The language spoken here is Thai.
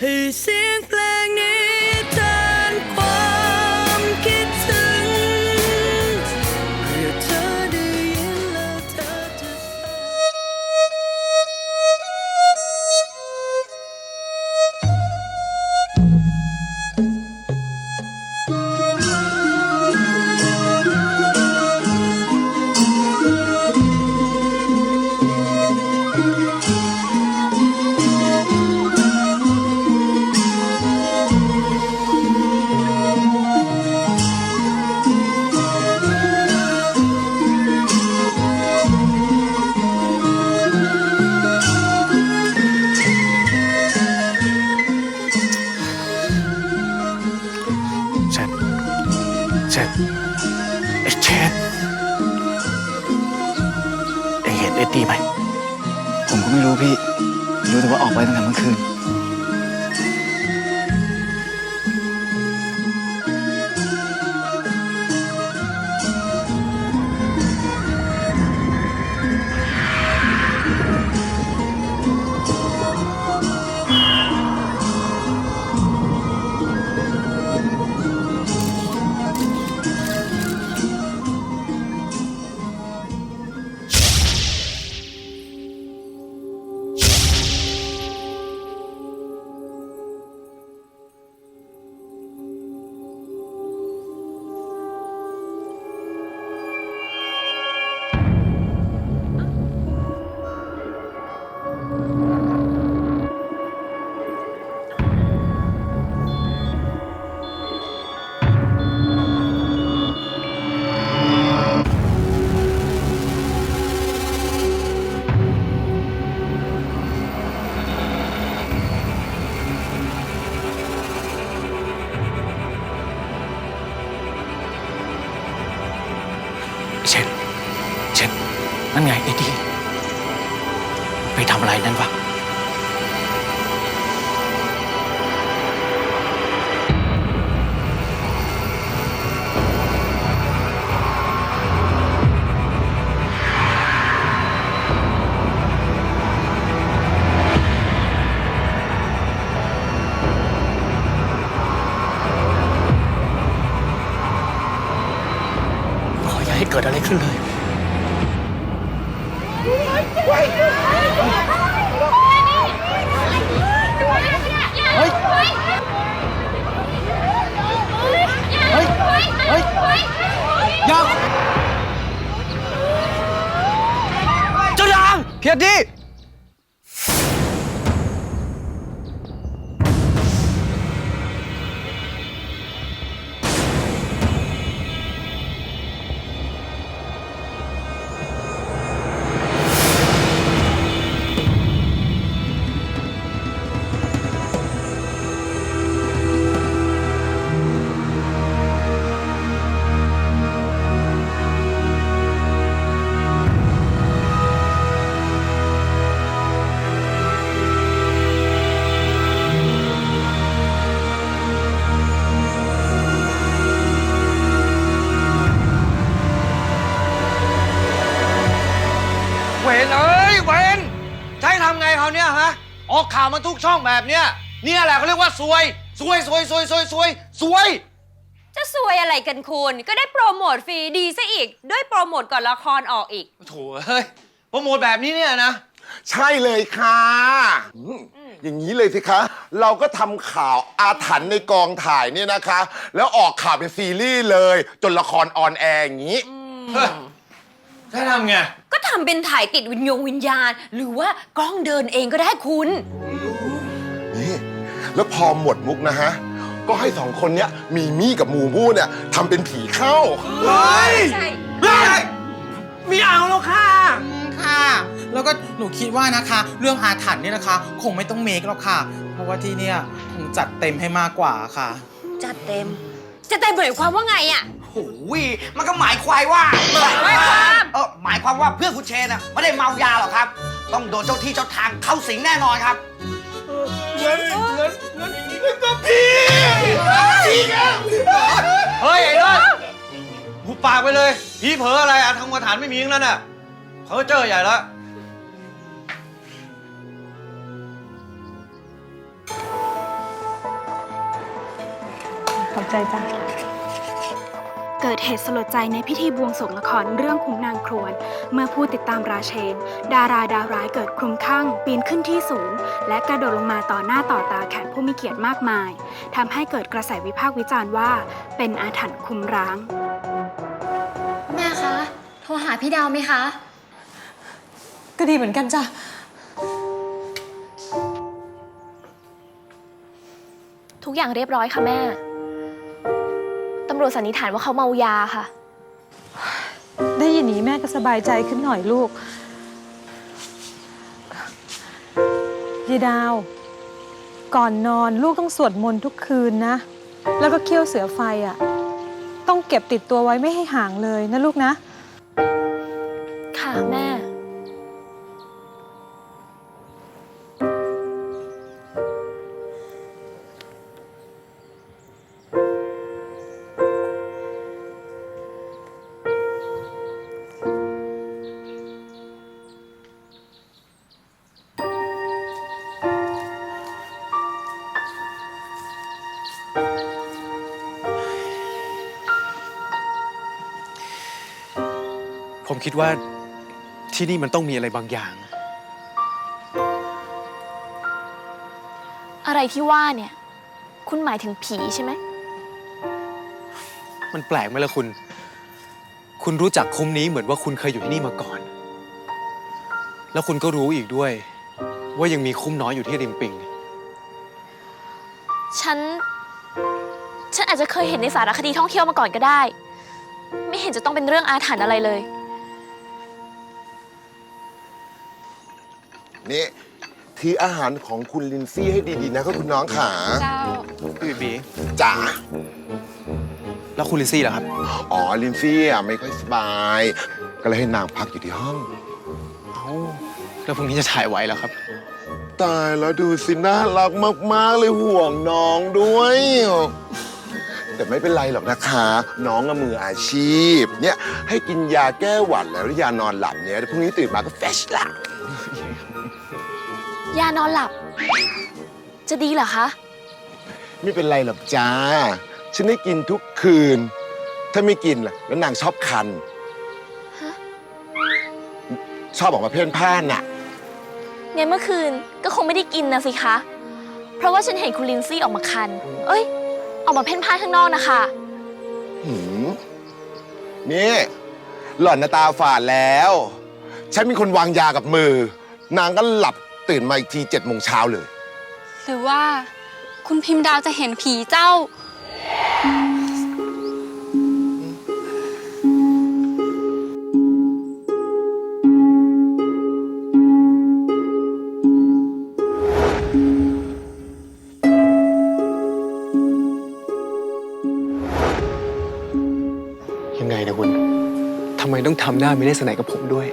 ให้ เช็ดไอ้เช็ดเอ็งเห็นเอตตี้ไหมผมก็ไม่รู้พี่ รู้แต่ว่าออกไปตั้งแต่เมื่อคืน ไงเอ็ดดี้ไปทำอะไรนั่นวะขออย่าให้เกิดอะไรขึ้นเลย เฮ้ย เฮ้ย เฮ้ย เฮ้ย ยังเจ้าดา ออกข่าวมาทุกช่องแบบเนี้ยเนี่ยแหละเขาเรียกว่าซวยซวยซวยซวยซวยซวยซวย จะซวยอะไรกันคุณ ก็ได้โปรโมทฟรีดีซะอีก ด้วยโปรโมทก่อนละครออกอีก โถ่เฮ้ยโปรโมทแบบนี้เนี่ยนะ ใช่เลยค่ะอืมอย่างนี้เลยสิคะ เราก็ทำข่าวอาถรรพ์ในกองถ่ายเนี่ยนะคะ แล้วออกข่าวเป็นซีรีส์เลย จนละครออนแอร์อย่างนี้เฮ้ยจะให้ทำไง ก็ทำเป็นถ่ายติดวิญญงวิญญาณ หรือว่ากล้องเดินเองก็ได้คุณ นี่แล้วพอหมดมุกนะฮะ ก็ให้สองคนเนี้ยมีมี่กับหมูบูเนี่ยทำเป็นผีเข้า เฮ้ยใช่ไม่เอาแล้วค่ะ ค่ะ แล้วก็หนูคิดว่านะคะ เรื่องอาถรรพ์เนี่ยนะคะ คงไม่ต้องเมคหรอกค่ะ เพราะว่าที่เนี่ยคงจัดเต็มให้มากกว่าค่ะ จัดเต็ม จะเต็มหมายความว่าไงอะโอ้ยมันก็หมายควายว่า หมายความ เออหมายความว่าเพื่อนคุณเชนะไม่ได้เมายาหรอกครับ ต้องโดนเจ้าที่เจ้าทางเข้าสิงแน่นอนครับ เงินเงินเงินอย่างนก็ต้องพี่พี่อเฮ้ย ไอ้เลิศหูปากไปเลยผีเผลออะไรอาทำงมาฐานไม่มีงั้นน่ะเผลอเจอใหญ่ละขอบใจจ้ะ เกิดเหตุสลดใจในพิธีบวงสรวงละครเรื่องขุนนางครวน เมื่อผู้ติดตามราเชน ดาราดาวร้ายเกิดคลุ้มคลั่ง ปีนขึ้นที่สูง และกระโดดลงมาต่อหน้าต่อตาแขกผู้มีเกียรติมากมายทำให้เกิดกระแสวิพากษ์วิจารณ์ว่า เป็นอาถรรพ์คุมร้าง แม่คะ โทรหาพี่ดาวไหมคะ ก็ดีเหมือนกันจ้ะทุกอย่างเรียบร้อยค่ะแม่ตำรวจสันนิษฐานว่าเขาเมายาค่ะ ได้ยินนี้แม่ก็สบายใจขึ้นหน่อยลูกยีดาว ก่อนนอนลูกต้องสวดมนต์ทุกคืนนะ แล้วก็เคี่ยวเสือไฟอะ ต้องเก็บติดตัวไว้ไม่ให้ห่างเลยนะลูกนะ ค่ะแม่ คิดว่าที่นี่มันต้องมีอะไรบางอย่าง อะไรที่ว่าเนี่ย คุณหมายถึงผีใช่ไหม มันแปลกไหมล่ะคุณ คุณรู้จักคุ้มนี้เหมือนว่าคุณเคยอยู่ที่นี่มาก่อน แล้วคุณก็รู้อีกด้วย ว่ายังมีคุ้มน้อยอยู่ที่ริมปิง ฉัน ฉันอาจจะเคยเห็นในสารคดีท่องเที่ยวมาก่อนก็ได้ ไม่เห็นจะต้องเป็นเรื่องอาถรรพ์อะไรเลย นี่ถืออาหารของคุณลินซี่ให้ดีๆนะครับคุณน้องขาเจ้า พี่บีจ๋าแล้วคุณลิซซี่ล่ะครับ อ๋อลินซี่อะไม่ค่อยสบาย ก็เลยให้นางพักอยู่ที่ห้อง เอ้าแล้วพรุ่งนี้จะถ่ายไหวแล้วครับ ตายแล้วดูสิน่ารักมาก ๆ เลยห่วงน้องด้วย แต่ไม่เป็นไรหรอกนะคะ น้องอะมืออาชีพ เนี่ย ให้กินยาแก้หวัดแล้วยานอนหลับเนี่ยเดี๋ยวพรุ่งนี้ตื่นมาก็เฟชละ ยานอนหลับ จะดีเหรอคะ ไม่เป็นไรหรอกจ้า ฉันได้กินทุกคืน ถ้าไม่กินล่ะแล้วนางชอบคัน ฮะ ชอบออกมาเพ่นพ่านน่ะ งั้นเมื่อคืนก็คงไม่ได้กินนะสิคะ เพราะว่าฉันเห็นคุณลินซี่ออกมาคัน เอ้ย ออกมาเพ่นพ่านข้างนอกนะคะ หืมนี่หล่อนนาตาฝาดแล้ว ฉันเป็นคนวางยากับมือ นางก็หลับ ตื่นมาอีกทีเจ็ดโมงเช้าเลย หรือว่าคุณพิมพ์ดาวจะเห็นผีเจ้า ยังไงนะคุณ ทำไมต้องทำหน้าไม่ได้สนกับผมด้วย